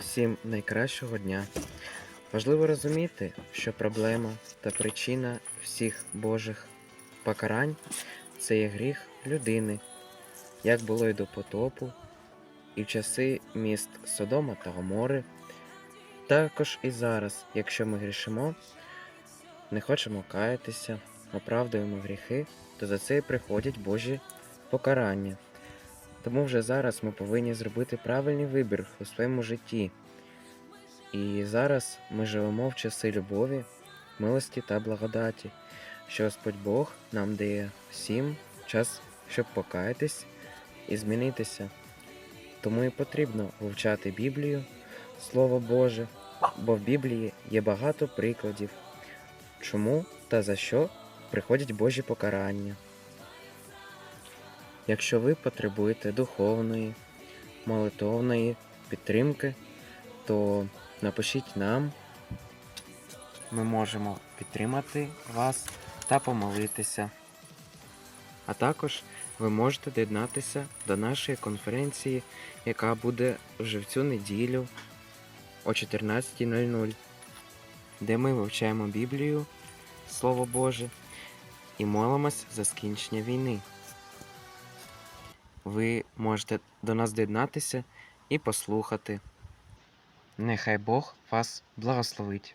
всім найкращого дня. Важливо розуміти, що проблема та причина всіх Божих покарань це є гріх людини, як було й до потопу, і в часи міст Содома та Гомори. Також і зараз, якщо ми грішимо, не хочемо каятися, оправдуємо гріхи, то за це і приходять Божі покарання. Тому вже зараз ми повинні зробити правильний вибір у своєму житті. І зараз ми живемо в часи любові, милості та благодаті, що Господь Бог нам дає всім час, щоб покаятись і змінитися. Тому і потрібно вивчати Біблію, Слово Боже, бо в Біблії є багато прикладів, чому та за що приходять Божі покарання. Якщо ви потребуєте духовної, молитовної підтримки, то напишіть нам. Ми можемо підтримати вас та помолитися. А також ви можете доєднатися до нашої конференції, яка буде вже в цю неділю о 14.00, де ми вивчаємо Біблію, Слово Боже, і молимось за скінчення війни. Ви можете до нас доєднатися і послухати. Нехай Бог вас благословить.